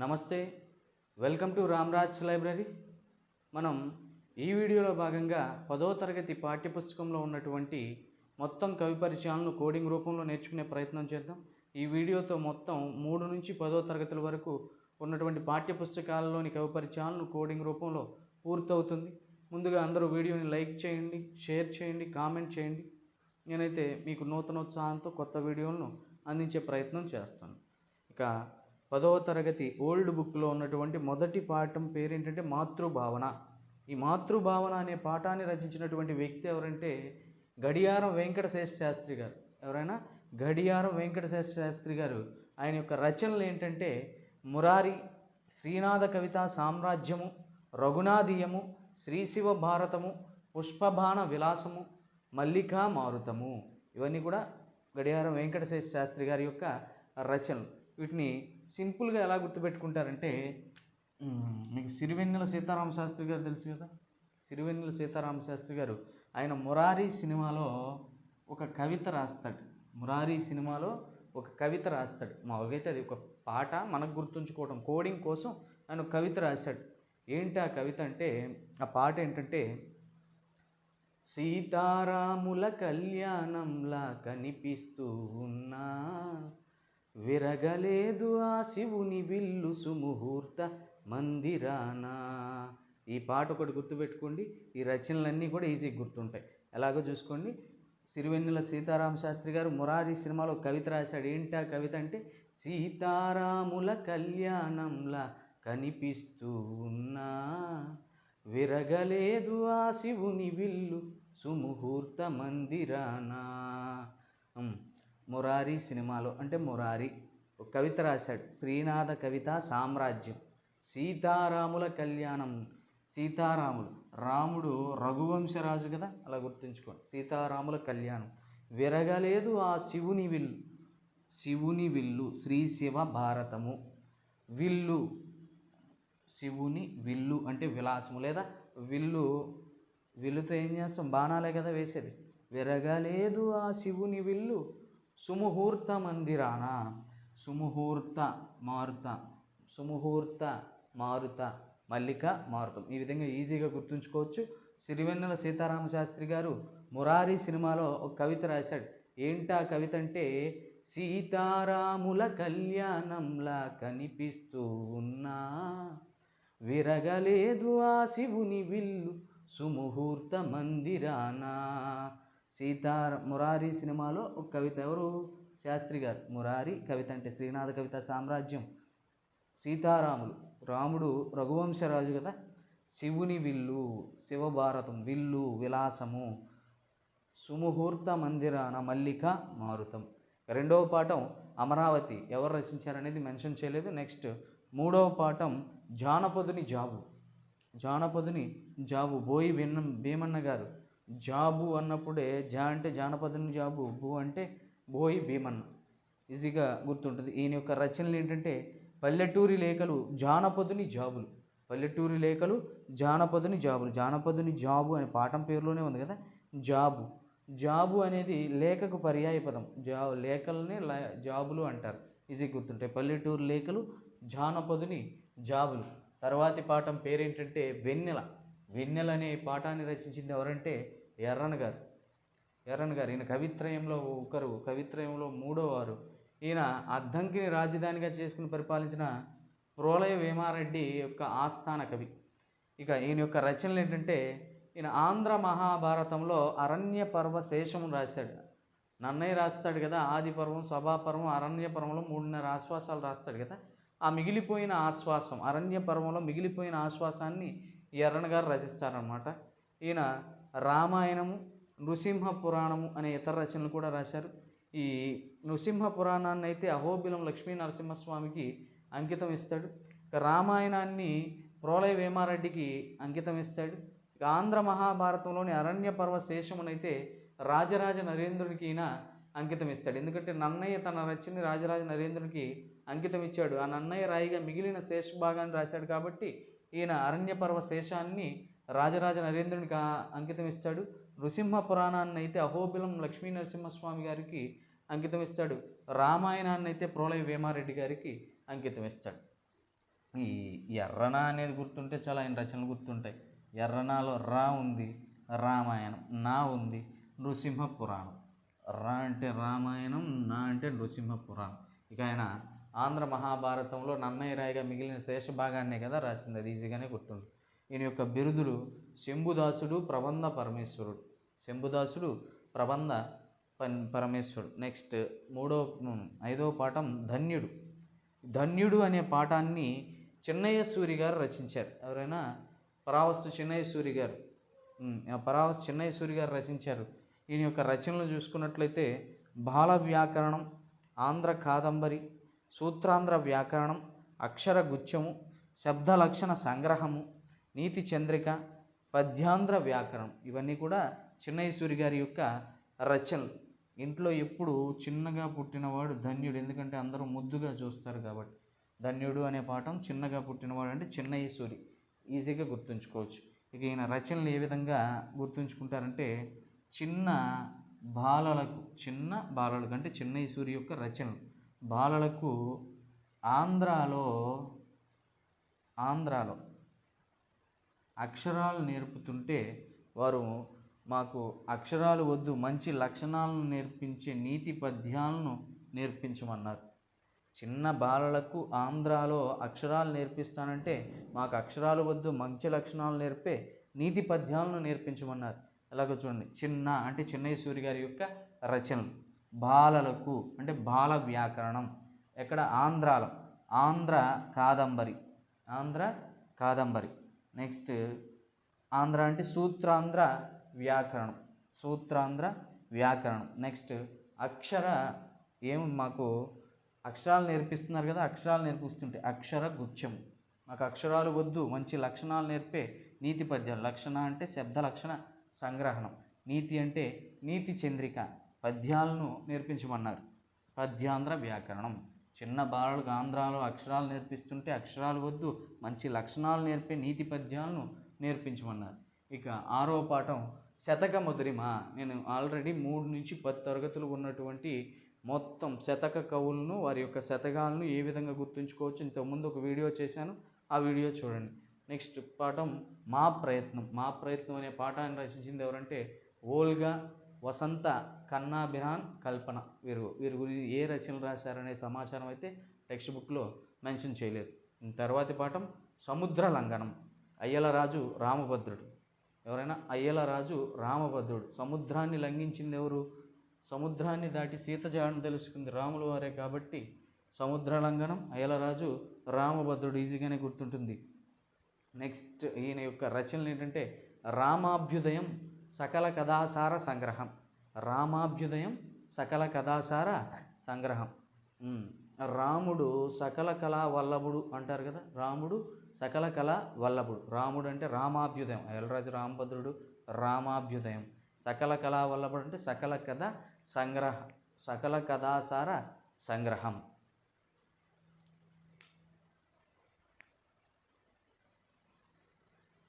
నమస్తే. Welcome to Ramraj library మనం ఈ వీడియోలో భాగంగా పదో తరగతి పాఠ్యపుస్తకంలో ఉన్నటువంటి మొత్తం కవి పరిచయాలను కోడింగ్ రూపంలో నేర్చుకునే ప్రయత్నం చేద్దాం. ఈ వీడియోతో మొత్తం మూడు నుంచి పదో తరగతుల వరకు ఉన్నటువంటి పాఠ్యపుస్తకాలలోని కవి పరిచయాలను కోడింగ్ రూపంలో పూర్తవుతుంది. ముందుగా అందరూ వీడియోని లైక్ చేయండి షేర్ చేయండి కామెంట్ చేయండి. నేనైతే మీకు నూతనోత్సాహంతో కొత్త వీడియోలను అందించే ప్రయత్నం చేస్తాను. ఇక పదవ తరగతి ఓల్డ్ బుక్లో ఉన్నటువంటి మొదటి పాఠం పేరేంటంటే మాతృభావన. ఈ మాతృభావన అనే పాఠాన్ని రచించినటువంటి వ్యక్తి ఎవరంటే గడియారం వెంకటశేష శాస్త్రి గారు. ఎవరైనా? గడియారం వెంకటశేష శాస్త్రి గారు. ఆయన యొక్క రచనలు ఏంటంటే మురారి శ్రీనాథ కవిత సామ్రాజ్యము రఘునాదీయము శ్రీశివ భారతము పుష్పబాణ విలాసము మల్లికా మారుతము. ఇవన్నీ కూడా గడియారం వెంకటశేష శాస్త్రి గారి యొక్క రచనలు. వీటిని సింపుల్గా ఎలా గుర్తుపెట్టుకుంటారంటే మీకు సిరివెన్నెల సీతారామ శాస్త్రి గారు తెలుసు కదా? సిరివెన్నెల సీతారామ శాస్త్రి గారు ఆయన మురారి సినిమాలో ఒక కవిత రాస్తాడు. మురారి సినిమాలో ఒక కవిత రాస్తాడు. మామూలుగా అయితే అది ఒక పాట మనకు గుర్తుంచుకోవడం కోడింగ్ కోసం ఆయన కవిత రాశాడు. ఏంటి ఆ కవిత అంటే ఆ పాట ఏంటంటే సీతారాముల కళ్యాణంలా కనిపిస్తూ ఉన్నా విరగలేదు ఆ శివుని విల్లు సుముహూర్త మందిరానా. ఈ పాట ఒకటి గుర్తుపెట్టుకోండి. ఈ రచనలన్నీ కూడా ఈజీగా గుర్తుంటాయి. ఎలాగో చూసుకోండి. సిరివెన్నెల సీతారామ శాస్త్రి గారు మురారి సినిమాలో కవిత రాశాడు. ఏంటి ఆ కవిత అంటే సీతారాముల కళ్యాణంలా కనిపిస్తూ ఉన్నా విరగలేదు ఆ శివుని విల్లు సుముహూర్త మందిరానా. మురారి సినిమాలో అంటే మురారి ఒక కవిత రాశాడు. శ్రీనాథ కవిత సామ్రాజ్యం. సీతారాముల కళ్యాణం. సీతారాములు. రాముడు రఘువంశరాజు కదా? అలా గుర్తుంచుకోండి. సీతారాముల కళ్యాణం. విరగలేదు ఆ శివుని విల్లు. శివుని విల్లు శ్రీ శివ భారతము. విల్లు. శివుని విల్లు అంటే విలాసము లేదా? విల్లు. విల్లుతో ఏం చేస్తాం? బాణాలే కదా వేసేది. విరగలేదు ఆ శివుని విల్లు. సుముహూర్త మందిరాన సుముహూర్త మారుత సుముహూర్త మారుత మల్లిక మారుతం. ఈ విధంగా ఈజీగా గుర్తుంచుకోవచ్చు. సిరివెన్నెల సీతారామ శాస్త్రి గారు మురారి సినిమాలో ఒక కవిత రాశాడు. ఏంటా కవిత అంటే సీతారాముల కళ్యాణంలా కనిపిస్తూ ఉన్నా విరగలేదు ఆ శివుని విల్లు సుముహూర్త మందిరానా. సీతార మురారి సినిమాలో ఒక కవిత ఎవరు? శాస్త్రి గారు. మురారి కవిత అంటే శ్రీనాథ కవిత సామ్రాజ్యం. సీతారాములు. రాముడు రఘువంశరాజు కదా? శివుని విల్లు శివభారతం విల్లు విలాసము సుముహూర్త మందిరాన మల్లిక మారుతం. రెండవ పాఠం అమరావతి. ఎవరు రచించారనేది మెన్షన్ చేయలేదు. నెక్స్ట్ మూడవ పాఠం జానపదుని జాబు. జానపదుని జాబు. బోయి విన్న భీమన్న గారు. జాబు అన్నప్పుడే జా అంటే జానపదుని జాబు భూ అంటే బోయి భీమన్న ఈజీగా గుర్తుంటుంది. ఈయన యొక్క రచనలు ఏంటంటే పల్లెటూరి లేఖలు జానపదుని జాబులు. పల్లెటూరి లేఖలు జానపదుని జాబులు. జానపదుని జాబు అనే పాఠం పేరులోనే ఉంది కదా? జాబు. జాబు అనేది లేఖకు పర్యాయ పదం. జా లేఖలనే ల- జాబులు అంటారు. ఈజీ గుర్తుంటాయి. పల్లెటూరు లేఖలు జానపదుని జాబులు. తర్వాతి పాఠం పేరేంటంటే వెన్నెల. వెన్నెల అనే పాఠాన్ని రచించింది ఎవరంటే ఎర్రన్ గారు. ఎర్రన్ గారు ఈయన కవిత్రయంలో ఒకరు కవిత్రయంలో మూడో వారు. ఈయన అద్దంకిని రాజధానిగా చేసుకుని పరిపాలించిన ప్రోలయ వేమారెడ్డి యొక్క ఆస్థాన కవి. ఇక ఈయన యొక్క రచనలు ఏంటంటే ఈయన ఆంధ్ర మహాభారతంలో అరణ్య పర్వ శేషము రాశాడు. నన్నయ్య రాస్తాడు కదా ఆది పర్వం సభాపర్వం అరణ్య పర్వంలో మూడున్నర ఆశ్వాసాలు రాస్తాడు కదా. ఆ మిగిలిపోయిన ఆశ్వాసం అరణ్య పర్వంలో మిగిలిపోయిన ఆశ్వాసాన్ని ఈ ఎర్రన గారు రచిస్తారనమాట ఈయన రామాయణము నృసింహ పురాణము అనే ఇతర రచనలు కూడా రాశారు. ఈ నృసింహ పురాణాన్ని అయితే అహోబిలం లక్ష్మీ నరసింహస్వామికి అంకితం ఇస్తాడు. రామాయణాన్ని ప్రోలయ వేమారెడ్డికి అంకితం ఇస్తాడు. ఆంధ్ర మహాభారతంలోని అరణ్య పర్వ శేషమునైతే రాజరాజ నరేంద్రునికి ఈయన అంకితం ఇస్తాడు. ఎందుకంటే నన్నయ్య తన రచని రాజరాజ నరేంద్రునికి అంకితం ఇచ్చాడు. ఆ నన్నయ్య రాయిగా మిగిలిన శేష భాగాన్ని రాశాడు కాబట్టి ఈయన అరణ్య పర్వ శేషాన్ని రాజరాజ నరేంద్రునికి అంకితం ఇస్తాడు. నృసింహ పురాణాన్ని అయితే అహోబిలం లక్ష్మీ నరసింహస్వామి గారికి అంకితం ఇస్తాడు. రామాయణాన్ని అయితే ప్రోలయ వేమారెడ్డి గారికి అంకితం ఇస్తాడు. ఈ ఎర్రన అనేది గుర్తుంటే చాలా ఆయన రచనలు గుర్తుంటాయి. ఎర్రనాలో రా ఉంది రామాయణం నా ఉంది నృసింహ పురాణం. రా అంటే రామాయణం నా అంటే నృసింహ పురాణం. ఇక ఆయన ఆంధ్ర మహాభారతంలో నన్నయ్య రాయిగా మిగిలిన శేష భాగాన్నే కదా రాసింది. అది ఈజీగానే గుర్తుంది ఈయన యొక్క బిరుదులు శంభుదాసుడు ప్రబంధ పరమేశ్వరుడు. శంభుదాసుడు ప్రబంధ పన్ పరమేశ్వరుడు. నెక్స్ట్ మూడో ఐదవ ఐదో పాఠం ధన్యుడు. ధన్యుడు అనే పాఠాన్ని చిన్నయ్య సూరి గారు రచించారు. ఎవరైనా పరావస్తు చిన్నయ్య సూరి గారు ఆ పరావస్తు చిన్నయ్య సూరి గారు రచించారు. ఈయన యొక్క రచనలు చూసుకున్నట్లయితే బాల వ్యాకరణం ఆంధ్ర కాదంబరి సూత్రాంధ్ర వ్యాకరణం అక్షర గుచ్ఛము శబ్ద లక్షణ సంగ్రహము నీతి చంద్రిక పద్యాంధ్ర వ్యాకరణం. ఇవన్నీ కూడా చిన్నయ్య గారి యొక్క రచనలు. ఇంట్లో ఎప్పుడు చిన్నగా పుట్టినవాడు ధన్యుడు. ఎందుకంటే అందరూ ముద్దుగా చూస్తారు కాబట్టి. ధన్యుడు అనే పాఠం చిన్నగా పుట్టినవాడు అంటే చిన్నయ్య ఈజీగా గుర్తుంచుకోవచ్చు. ఇక ఈయన రచనలు ఏ విధంగా గుర్తుంచుకుంటారంటే చిన్న బాలలకు చిన్న బాలలకు అంటే చిన్నయ్య యొక్క రచనలు. బాలలకు ఆంధ్రాలో ఆంధ్రాలో అక్షరాలు నేర్పుతుంటే వారు మాకు అక్షరాలు వద్దు మంచి లక్షణాలను నేర్పించే నీతి పద్యాలను నేర్పించమన్నారు. చిన్న బాలలకు ఆంధ్రాలో అక్షరాలు నేర్పిస్తానంటే మాకు అక్షరాలు వద్దు మంచి లక్షణాలు నేర్పే నీతి పద్యాలను నేర్పించమన్నారు. ఎలాగో చూడండి చిన్న అంటే చిన్నయ్య సూరి గారి యొక్క రచనలు. బాలలకు అంటే బాల వ్యాకరణం. ఎక్కడ? ఆంధ్రాలో. ఆంధ్ర కాదంబరి. ఆంధ్ర కాదంబరి. నెక్స్ట్ ఆంధ్ర అంటే సూత్రాంధ్ర వ్యాకరణం. సూత్రాంధ్ర వ్యాకరణం. నెక్స్ట్ అక్షర ఏం మాకు అక్షరాలు నేర్పిస్తున్నారు కదా అక్షరాలు నేర్పిస్తుంటే అక్షర గుచ్ఛం మాకు అక్షరాలు వద్దు మంచి లక్షణాలు నేర్పే నీతి పద్యాలు. లక్షణ అంటే శబ్ద లక్షణ సంగ్రహణం. నీతి అంటే నీతి చంద్రిక. పద్యాలను నేర్పించమన్నారు. పద్యాంధ్ర వ్యాకరణం. చిన్న బాలలకు ఆంధ్రాలో అక్షరాలు నేర్పిస్తుంటే అక్షరాలు వద్దు మంచి లక్షణాలు నేర్పే నీతి పద్యాలను నేర్పించమన్నారు. ఇక ఆరో పాఠం శతక మధురిమ నేను ఆల్రెడీ మూడు నుంచి పది తరగతులు ఉన్నటువంటి మొత్తం శతక కవులను వారి యొక్క శతకాలను ఏ విధంగా గుర్తుంచుకోవచ్చు ఇంతకుముందు ఒక వీడియో చేశాను ఆ వీడియో చూడండి. నెక్స్ట్ పాఠం మా ప్రయత్నం. మా ప్రయత్నం అనే పాఠాన్ని రచించింది ఎవరంటే ఓల్గా వసంత కన్నాభిరాన్ కల్పన. వీరు వీరి గురించి ఏ రచనలు రాశారనే సమాచారం అయితే టెక్స్ట్ బుక్లో మెన్షన్ చేయలేదు. తర్వాతి పాఠం సముద్ర లంఘనం. అయ్యలరాజు రామభద్రుడు. ఎవరైనా అయ్యలరాజు రామభద్రుడు. సముద్రాన్ని లంఘించింది ఎవరు? సముద్రాన్ని దాటి సీత జాడను తెలుసుకుంది రాములు వారే కాబట్టి సముద్ర లంఘనం అయ్యలరాజు రామభద్రుడు ఈజీగానే గుర్తుంటుంది. నెక్స్ట్ ఈయన యొక్క రచనలు ఏంటంటే రామాభ్యుదయం సకల కథాసార సంగ్రహం. రామాభ్యుదయం సకల కథాసార సంగ్రహం. రాముడు సకల కళా వల్లభుడు అంటారు కదా? రాముడు సకల కళా వల్లభుడు. రాముడు అంటే రామాభ్యుదయం. ఎల్రాజు రామభద్రుడు రామాభ్యుదయం. సకల కళా వల్లభుడు అంటే సకల కథ సంగ్రహ సకల కథాసార సంగ్రహం.